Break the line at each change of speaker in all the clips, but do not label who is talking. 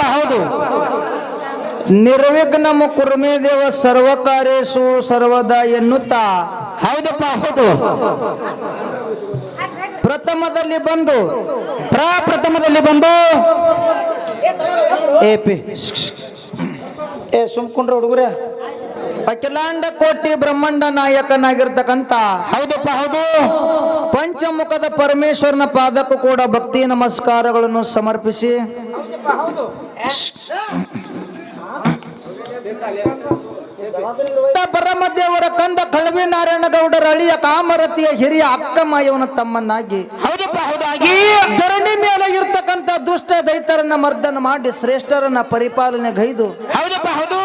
ಹೌದಪ್ಪ ಹೌದು.
ನಿರ್ವಿಘ್ನಮ ಕುರ್ಮೇ ದೇವ ಸರ್ವಕಾರ್ಯೇಶು ಸರ್ವದಾ ಎನ್ನುತ್ತಾ
ಹೌದಪ್ಪ ಹೌದು.
ಪ್ರಥಮದಲ್ಲಿ ಬಂದು.
ಪ್ರಪ್ರಥಮದಲ್ಲಿ ಬಂದು.
ಎ ಪಿ.
ಏ ಸುಮ್ಕೊಂಡ್ರೆ ಹುಡುಗರ.
ಅಖಿಲಾಂಡ ಕೋಟಿ ಬ್ರಹ್ಮಾಂಡ ನಾಯಕನಾಗಿರ್ತಕ್ಕಂಥ
ಹೌದಪ್ಪ ಹೌದು.
ಪಂಚಮುಖದ ಪರಮೇಶ್ವರನ ಪಾದಕ್ಕೂ ಕೂಡ ಭಕ್ತಿ ನಮಸ್ಕಾರಗಳನ್ನು ಸಮರ್ಪಿಸಿ. ಪರಮದೇವರ ಕಂದ ಕಳವಿ ನಾರಾಯಣ ಗೌಡರ ಅಳಿಯ ಕಾಮರತಿಯ ಹಿರಿಯ
ಹೌದಪ್ಪ ಹೌದಾಗಿ.
ಧರಣಿ ಮೇಲೆ ಇರ್ತಕ್ಕಂಥ ದುಷ್ಟ ದೈತರನ್ನ ಮರ್ದನ ಮಾಡಿ ಶ್ರೇಷ್ಠರನ್ನ ಪರಿಪಾಲನೆ ಗೈದು
ಹೌದು.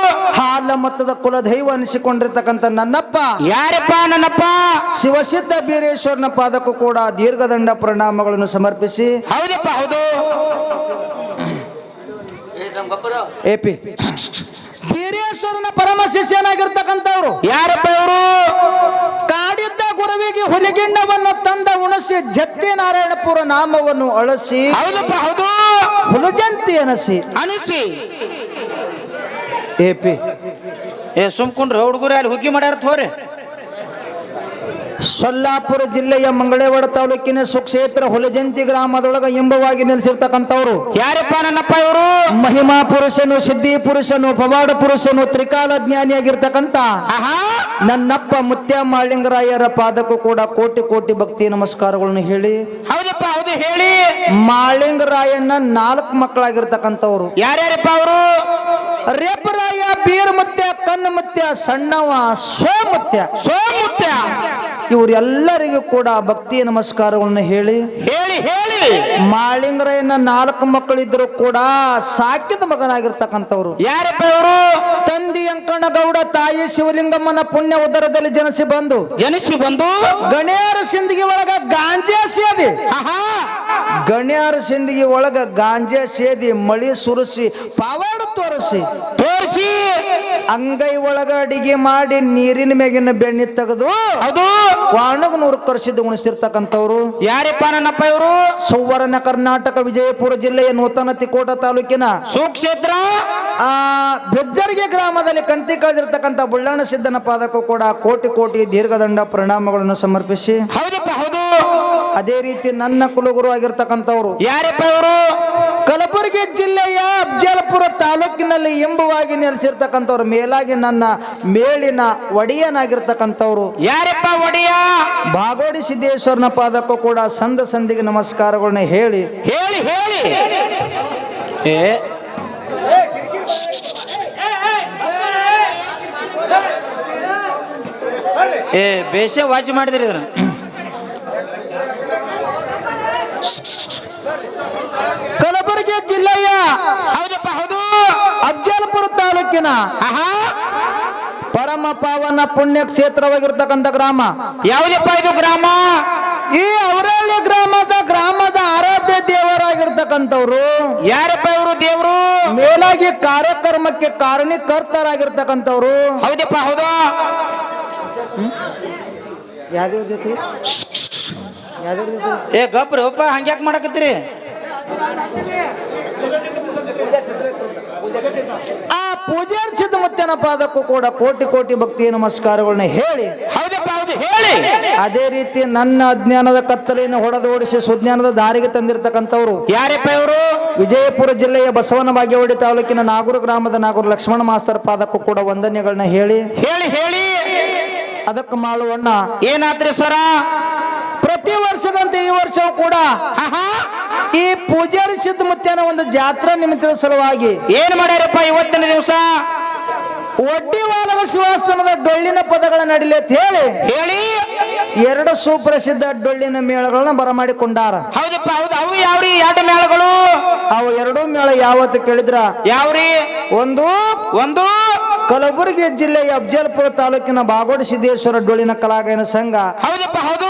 ಹಾಲ ಮತ್ತದ ಕುಲ ದೈವ ಅನಿಸಿಕೊಂಡಿರ್ತಕ್ಕಂಥ ನನ್ನಪ್ಪ.
ಯಾರಪ್ಪ ನನ್ನಪ್ಪ?
ಶಿವಸಿದ್ಧ ಬೀರೇಶ್ವರನ ಪಾದಕ್ಕೂ ಕೂಡ ದೀರ್ಘದಂಡ ಪ್ರಣಾಮಗಳನ್ನು ಸಮರ್ಪಿಸಿ.
ಹೌದಪ್ಪ ಹೌದು.
ಎಪಿ ಬೀರೇಶ್ವರನ ಪರಮ ಶಿಷ್ಯನಾಗಿರ್ತಕ್ಕಂಥವ್ರು.
ಯಾರಪ್ಪ ಇವರು?
ಕಾಡಿದ್ದ ಗುರುವಿಗೆ ಹುಲಿಗಿಂಡವನ್ನು ತಂದ ಉಣಸಿ ಜತ್ತಿ ನಾರಾಯಣಪುರ ನಾಮವನ್ನು ಅಳಸಿ
ಹೌದಪ್ಪ ಹೌದು.
ಹುಲಜಂತಿ ಅನಸಿ.
ಅನಿಸಿ.
ಎಪಿ
ಏ ಸುಮ್ಕೊಂಡ್ರೆ ಹುಡುಗರು ಅಲ್ಲಿ ಹುಗ್ಗಿ ಮಾಡ್ಯಾರ ತೋರಿ
ಸೊಲ್ಲಾಪುರ ಜಿಲ್ಲೆಯ ಮಂಗಳೇವಾಡ ತಾಲೂಕಿನ ಸುಕ್ಷೇತ್ರ ಹುಲಜಂತಿ ಗ್ರಾಮದೊಳಗ ಎಂಬವಾಗಿ ನೆಲೆಸಿರ್ತಕ್ಕಂಥವ್ರು.
ಯಾರಪ್ಪ ನನ್ನಪ್ಪ ಇವರು?
ಮಹಿಮಾ ಪುರುಷನು ಸಿದ್ಧಿ ಪುರುಷನು ಪವಾಡ ಪುರುಷನು ತ್ರಿಕಾಲ ಜ್ಞಾನಿಯಾಗಿರ್ತಕ್ಕಂಥ
ಆಹಾ!
ನನ್ನಪ್ಪ ಮುತ್ಯ ಮಾಳಿಂಗರಾಯರ ಪಾದಕ್ಕೂ ಕೂಡ ಕೋಟಿ ಕೋಟಿ ಭಕ್ತಿ ನಮಸ್ಕಾರಗಳನ್ನು ಹೇಳಿ
ಹೌದಪ್ಪ ಹೌದು ಹೇಳಿ.
ಮಾಳಿಂಗರಾಯನ್ನ ನಾಲ್ಕು ಮಕ್ಕಳಾಗಿರ್ತಕ್ಕಂಥವ್ರು.
ಯಾರ್ಯಾರಪ್ಪ ಅವರು?
ರೇಪರಾಯ ಪೀರ್ ಮುತ್ಯ ಮುತ್ಯ ಸಣ್ಣವ ಸೋಮುತ್ಯ
ಸೋಮುತ್ಯ
ಇವರೆಲ್ಲರಿಗೂ ಕೂಡ ಭಕ್ತಿ ನಮಸ್ಕಾರಗಳನ್ನು ಹೇಳಿ
ಹೇಳಿ ಹೇಳಿ.
ಮಾಳಿಂದ್ರಯ್ಯನ ನಾಲ್ಕು ಮಕ್ಕಳಿದ್ರು ಕೂಡ ಸಾಕಿದ ಮಗನಾಗಿರ್ತಕ್ಕಂಥವ್ರು.
ಯಾರಪ್ಪ ಇವರು?
ತಂದಿ ಅಂಕಣ ಗೌಡ ತಾಯಿ ಶಿವಲಿಂಗಮ್ಮನ ಪುಣ್ಯ ಉದರದಲ್ಲಿ ಜನಿಸಿ ಬಂದು.
ಜನಿಸಿ ಬಂದು.
ಗಣ್ಯರ ಸಿಂದಗಿ ಒಳಗ ಗಾಂಜಾ ಸೇದಿ. ಗಣ್ಯರ ಸಿಂದಗಿ ಒಳಗ ಗಾಂಜಾ ಸೇದಿ ಮಳಿ ಸುರಿಸಿ ಪಾವಾಡ ತೋರಿಸಿ.
ತೋರಿಸಿ.
ಅಂಗೈ ಒಳಗ ಅಡಿಗೆ ಮಾಡಿ ನೀರಿನ ಮೇಗಿನ ಬೆಣ್ಣೆ ತೆಗೆದು
ಅದು
ವಾಣಗ ನೂರು ಕರ್ಸಿದ್ದು ಉಣಿಸಿರ್ತಕ್ಕಂಥವ್ರು.
ಯಾರಪ್ಪ ನನ್ನಪ್ಪ ಇವರು?
ಸುವರ್ಣ ಕರ್ನಾಟಕ ವಿಜಯಪುರ ಜಿಲ್ಲೆಯ ನೂತನ ತಿಕೋಟ ತಾಲೂಕಿನ
ಸುಕ್ಷೇತ್ರ.
ಆ ಬೆಜ್ಜರಿಗೆ ಗ್ರಾಮದಲ್ಲಿ ಕಂತಿ ಕಳೆದಿರ್ತಕ್ಕಂಥ ಬುಳ್ಳಣ್ಣ ಸಿದ್ದನ ಪಾದಕ್ಕೂ ಕೂಡ ಕೋಟಿ ಕೋಟಿ ದೀರ್ಘದಂಡ ಪ್ರಣಾಮಗಳನ್ನು ಸಮರ್ಪಿಸಿ.
ಹೌದು.
ಅದೇ ರೀತಿ ನನ್ನ ಕುಲಗುರು ಆಗಿರ್ತಕ್ಕಂಥವ್ರು.
ಯಾರಪ್ಪ ಇವರು?
ಕಲಬುರಗಿ ಜಿಲ್ಲೆಯ ಅಫ್ಜಲ್ಪುರ ತಾಲೂಕಿನಲ್ಲಿ ಎಂಬುವಾಗಿ ನೆಲೆಸಿರ್ತಕ್ಕಂಥವ್ರು. ಮೇಲಾಗಿ ನನ್ನ ಮೇಲಿನ ಒಡೆಯನಾಗಿರ್ತಕ್ಕಂಥವ್ರು.
ಯಾರಪ್ಪ ಒಡೆಯ?
ಬಾಗೋಡಿ ಸಿದ್ದೇಶ್ವರನ ಪಾದಕ್ಕೂ ಕೂಡ ಸಂದ ಸಂದಿಗೆ ನಮಸ್ಕಾರಗಳನ್ನ ಹೇಳಿ.
ಹೇಳಿ ಹೇಳಿ. ಏ ಏ ಬೇಸೆ ವಾಚ್ ಮಾಡಿದ್ರಿ ಇದನ್ನ
ಕಲಬುರಗಿ ಜಿಲ್ಲೆಯ
ಹೌದಪ್ಪ ಹೌದು.
ಅಫ್ಜಲ್ಪುರ ತಾಲೂಕಿನ
ಆಹಾ.
ಪರಮ ಪಾವನ ಪುಣ್ಯ ಕ್ಷೇತ್ರವಾಗಿರ್ತಕ್ಕಂಥ ಗ್ರಾಮ.
ಯಾವುದಪ್ಪ ಇದು ಗ್ರಾಮ?
ಈ ಅವರಳ್ಳಿ ಗ್ರಾಮದ ಗ್ರಾಮದ ಆರಾಧ್ಯ ದೇವರಾಗಿರ್ತಕ್ಕಂಥವ್ರು.
ಯಾರಪ್ಪ ಇವರು ದೇವರು?
ಮೇಲಾಗಿ ಕಾರ್ಯಕ್ರಮಕ್ಕೆ ಕಾರಣೀಕರ್ತರಾಗಿರ್ತಕ್ಕಂಥವ್ರು.
ಹೌದಪ್ಪ ಹೌದು.
ಯಾವ್ದೇವ್ರ ಜೊತೆ? ಯಾವ್ದೇವ್ರ ಜೊತೆ?
ಏ ಗಬ್ರಿ ಒಪ್ಪ ಹಂಗ್ಯಾಕ್ ಮಾಡಕತ್ತೀರಿ?
ಆ ಪೂಜಾರಿ ಸಿದ್ಧಮುತ್ತನ ಪಾದಕ್ಕೂ ಕೂಡ ಕೋಟಿ ಕೋಟಿ ಭಕ್ತಿ ನಮಸ್ಕಾರಗಳನ್ನ ಹೇಳಿ
ಹೇಳಿ.
ಅದೇ ರೀತಿ ನನ್ನ ಅಜ್ಞಾನದ ಕತ್ತಲೆಯನ್ನು ಹೊಡೆದೋಡಿಸಿ ಸುಜ್ಞಾನದ ದಾರಿಗೆ ತಂದಿರತಕ್ಕಂಥವ್ರು
ಯಾರಪ್ಪ ಇವರು?
ವಿಜಯಪುರ ಜಿಲ್ಲೆಯ ಬಸವನ ಬಾಗೇವಾಡಿ ತಾಲೂಕಿನ ನಾಗೂರು ಗ್ರಾಮದ ನಾಗೂರು ಲಕ್ಷ್ಮಣ ಮಾಸ್ತರ್ ಪಾದಕ್ಕೂ ಕೂಡ ವಂದನೆಗಳನ್ನ ಹೇಳಿ.
ಹೇಳಿ ಹೇಳಿ.
ಅದಕ್ಕೆ ಮಾಡುವಣ್ಣ
ಏನಾದ್ರಿ ಸರ
ಪ್ರತಿ ವರ್ಷದಂತೆ ಈ ವರ್ಷವೂ ಕೂಡ ಸಿದ್ಧ ಪೂಜಾರಿ ಸಿದ್ಧಮುತ್ತನ ಒಂದು ಜಾತ್ರಾ ನಿಮಿತ್ತದ ಸಲುವಾಗಿ
ಏನ್ ಮಾಡ್ಯಾರಪ್ಪ ಇವತ್ತಿನ ದಿವಸ?
ಒಡ್ಡಿವಾಲದ ಶಿವಾಸ್ತನದ ಡೊಳ್ಳಿನ ಪದಗಳ ನಡಿಲೆ ಅಂತ ಹೇಳಿ
ಹೇಳಿ.
ಎರಡು ಸುಪ್ರಸಿದ್ಧ ಡೊಳ್ಳಿನ ಮೇಳಗಳನ್ನ ಬರಮಾಡಿಕೊಂಡಾರ.
ಹೌದಪ್ಪ ಹೌದು. ಅವು ಯಾವ್ರಿ? ಎರಡು ಮೇಳಗಳು?
ಅವು ಎರಡೂ ಮೇಳ ಯಾವತ್ತು ಕೇಳಿದ್ರ?
ಯಾವ್ರಿ?
ಒಂದು
ಒಂದು
ಕಲಬುರಗಿ ಜಿಲ್ಲೆಯ ಅಫ್ಜಲ್ಪುರ ತಾಲೂಕಿನ ಬಾಗೋಡಿ ಸಿದ್ದೇಶ್ವರ ಡೊಳ್ಳಿನ ಕಲಾಗಯನ ಸಂಘ.
ಹೌದಪ್ಪ ಹೌದು.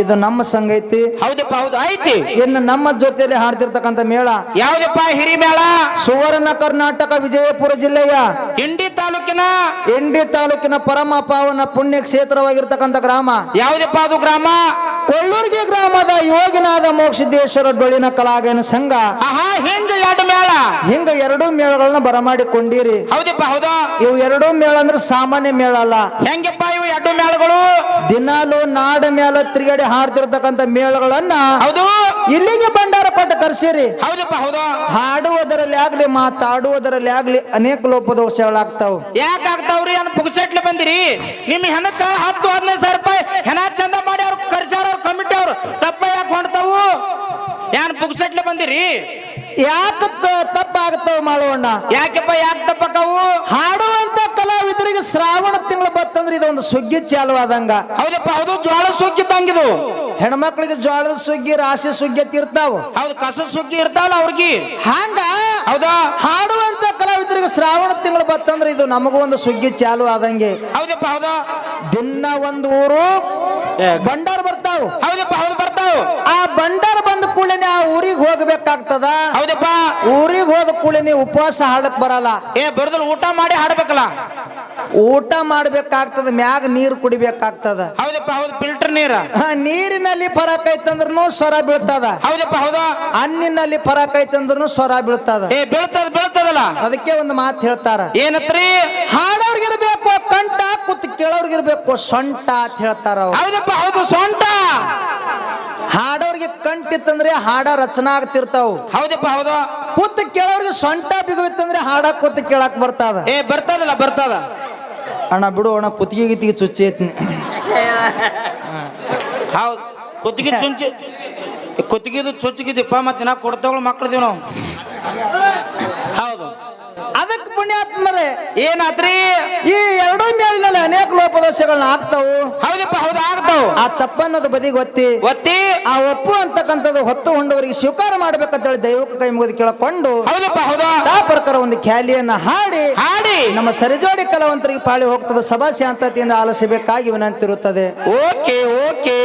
ಇದು ನಮ್ಮ ಸಂಘ ಐತಿ.
ಹೌದಪ್ಪ ಹೌದು ಐತಿ.
ಇನ್ನು ನಮ್ಮ ಜೊತೆಯಲ್ಲಿ ಹಾಡ್ತಿರ್ತಕ್ಕಂಥ ಮೇಳ
ಯಾವ್ದಪ್ಪ ಹಿರಿ ಮೇಳ?
ಸುವರ್ಣ ಕರ್ನಾಟಕ ವಿಜಯಪುರ ಜಿಲ್ಲೆಯ
ಇಂಡಿ ತಾಲೂಕಿನ?
ಇಂಡಿ ತಾಲೂಕಿನ ಪರಮ ಪಾವನ ಪುಣ್ಯ ಕ್ಷೇತ್ರವಾಗಿರ್ತಕ್ಕಂಥ ಗ್ರಾಮ.
ಯಾವ್ದಪ್ಪ ಅದು ಗ್ರಾಮ?
ಕೊಳ್ಳೂರ್ಗಿ ಗ್ರಾಮದ ಯೋಗಿನಾದ ಮೋಕ್ಷಿದ್ದೇಶ್ವರ ಡೊಳ್ಳಿನ ಕಲಾಗಾಯನ ಸಂಘ.
ಆಹಾ ಹಿಂಗ ಎರಡು ಮೇಳ.
ಹಿಂಗ ಎರಡು ಮೇಳಗಳನ್ನ ಬರಮಾಡಿಕೊಂಡಿರಿ.
ಹೌದಪ್ಪ ಹೌದು.
ಇವು ಎರಡು ಮೇಳ ಅಂದ್ರೆ ಸಾಮಾನ್ಯ ಮೇಳ ಅಲ್ಲ.
ಹೆಂಗಪ್ಪ ಇವು ಎರಡು ಮೇಳಗಳು?
ದಿನಾಲು ನಾಡ ಮೇಳ ತಿರುಗಾಡಿ ಹಾಡ್ತಿರ್ತಕ್ಕಂಥ ಮೇಳಗಳನ್ನ
ಹೌದು.
ಇಲ್ಲಿಗೆ ಭಂಡಾರ ಕೊಟ್ಟು ತರ್ಸಿರಿ.
ಹೌದಪ್ಪ ಹೌದು.
ಹಾಡುವುದರಲ್ಲಿ ಆಗ್ಲಿ ಮಾತಾಡುವುದರಲ್ಲಿ ಆಗ್ಲಿ ಅನೇಕ ಲೋಪದೋಷಗಳಾಗ್ತಾವ
ಯಾಕೆ ಆಗ್ತಾವ್ರಿ? ಅನ್ ಪುಗ್ಸಟ್ಲೆ ಬಂದಿರಿ? ನಿಮ್ಮ ಹೆಣಕ್ಕ ಹತ್ತು ಹದಿನೈದು ಸಾವಿರ ರೂಪಾಯಿ ಹೆಣ ಚಂದ ಮಾಡಿ ಅವ್ರು ಕರ್ಸ್ಯಾರ ಅವ್ರ ಕಮಿಟಿ ಅವ್ರು. ತಪ್ಪ ಯಾಕೆ ಹೊಂಡ್ತಾವು ಏನ್ ಪುಗ್ಸಟ್ಲೆ ಬಂದಿರಿ?
ಯಾಕ ತಪ್ಪ ತಪ್ಪಾಗ್ತಾವ ಮಾಡೋಣ
ಯಾಕೆಪ್ಪ ಯಾಕೆ ತಪ್ಪಕ್ಕವು
ಹಾಡುವಂತ ಕಲಾವಿದರಿಗೆ ಶ್ರಾವಣ ತಿಂಗಳು ಬತ್ತಂದ್ರೆ ಒಂದು ಸುಗ್ಗಿ ಚಾಲು ಆದಂಗ.
ಹೌದಪ್ಪ ಹೌದು ಜ್ವಾಳ ಸುಗ್ಗಿ ತಂಗಿದು
ಹೆಣ್ಮಕ್ಳಿಗೆ ಜ್ವಾಳದ ಸುಗ್ಗಿ ರಾಶಿ ಸುಗ್ಗಿ ತಿರ್ತಾವ
ಹೌದು ಕಸ ಸುಗ್ಗಿ ಇರ್ತಾವಲ್ಲ ಅವ್ರಿಗೆ.
ಹಂಗ?
ಹೌದಾ?
ಹಾಡುವಂತ ಕಲಾವಿದರಿಗೆ ಶ್ರಾವಣ ತಿಂಗಳು ಬತ್ತಂದ್ರೆ ಇದು ನಮಗೂ ಒಂದು ಸುಗ್ಗಿ ಚಾಲು ಆದಂಗೆ.
ಹೌದಪ್ಪ ಹೌದಾ?
ದಿನ ಒಂದು ಊರು ಬಂಡಾರ ಬರ್ತಾವ.
ಹೌದಪ್ಪ ಹೌದು ಬರ್ತಾವ.
ಆ ಬಂಡಾರ ಬಂದ ಕೂಡಲೇ ಆ ಊರಿಗೆ ಹೋಗ್ಬೇಕಾಗ್ತದ?
ಹೌದಪ್ಪ.
ಊರಿಗೆ ಹೋದ ಕೂಡಲೇ ಉಪವಾಸ ಹಾಡಕ್ ಬರಲ್ಲ.
ಏ ಬರೋದಿಲ್ಲ ಊಟ ಮಾಡಿ ಹಾಡ್ಬೇಕಲ್ಲ.
ಊಟ ಮಾಡ್ಬೇಕಾಗ್ತದ ಮ್ಯಾಗ ನೀರು ಕುಡಿಬೇಕಾಗ್ತದ.
ಹೌದಪ್ಪ ಹೌದು ಫಿಲ್ಟರ್ ನೀರ.
ಹ, ನೀರಿನಲ್ಲಿ ಫರಕ್ ಐತಂದ್ರೂ ಸ್ವರ ಬೀಳ್ತದ.
ಹೌದಪ್ಪ ಹೌದಾ?
ಅನ್ನಿನಲ್ಲಿ ಫರಕ್ ಐತಂದ್ರೂ ಸ್ವರ ಬೀಳ್ತದ.
ಏ ಬೀಳ್ತದ ಬೀಳ್ತದಲ್ಲ.
ಅದಕ್ಕೆ ಒಂದು ಮಾತು ಹೇಳ್ತಾರ.
ಏನತ್ರಿ?
ಕಂಠ ಕುತ್ ಕೇಳೋರ್ಗಿರ್ಬೇಕು ಸೊಂಟ ಅಂತ ಹೇಳ್ತಾರ
ಹೌದಪ್ಪ ಹೌದು ಸೊಂಟ.
ಹಾಡೋರ್ಗೆ ಕಂಟಿತ್ತಂದ್ರೆ ಹಾಡ ರಚನಾ ಆಗ್ತಿರ್ತಾವ.
ಹೌದಪ್ಪ ಹೌದು.
ಕೂತ್ ಕೇಳೋರ್ಗೆ ಸೊಂಟ ಬಿಗುವಿತ್ತಂದ್ರೆ ಹಾಡ ಕೂತ್ ಕೇಳಕ್ ಬರ್ತದ.
ಏ ಬರ್ತದಲ್ಲ ಬರ್ತದ.
ಅಣ್ಣ ಬಿಡು ಅಣ್ಣ ಕುತ್ತಿಗೆ ಗಿತ್ತಿಗೆ ಚುಚ್ಚಿ ಐತಿನಿ.
ಹೌದು ಕುತ್ತಿಗೆ ಚುಂಚಿ ಕುತ್ತಿಗೆದು ಚುಚ್ಚಿಗಿದ್ದೀಪ್ಪ ಮತ್ತೆ ನಾ ಕೊಡ್ತಾವಳು ಮಕ್ಳದೇವ್ ನಾವು ಹೌದು
ಅದಕ್ಕೆ ಪುಣ್ಯಾತ್ಮರೇ
ಏನಾತ್ರಿ
ಈ ಎರಡೂ ಮೇಲಿನಲ್ಲಿ ಅನೇಕ ಲೋಪದೋಷಗಳನ್ನ ಆಗ್ತಾವು.
ಹೌದಪ್ಪ ಹೌದು ಆಗ್ತಾವ.
ಆ ತಪ್ಪನ್ನೋದು ಬದಿಗೆ ಒತ್ತಿ
ಒತ್ತಿ.
ಆ ಒಪ್ಪು ಅಂತಕ್ಕಂಥದ್ದು ಹೊತ್ತು ಹೊಂಡವರಿಗೆ ಸ್ವೀಕಾರ ಮಾಡ್ಬೇಕಂತೇಳಿ ದೈವಕ್ಕೆ ಕೈ ಮುಗಿದು ಕೇಳಕೊಂಡು
ಹೌದಪ್ಪ ಹೌದಾ.
ಆ ಪ್ರಕಾರ ಒಂದು ಖ್ಯಾಲಿಯನ್ನ ಹಾಡಿ
ಹಾಡಿ.
ನಮ್ಮ ಸರಿಜೋಡಿ ಕಲಾವಂತರಿಗೆ ಪಾಳಿ ಹೋಗ್ತದೆ ಸಭಾ ಶಾಂತತೆಯಿಂದ ಆಲಿಸಬೇಕಾಗಿ ವಿನಂತಿರುತ್ತದೆ.
Okay okay.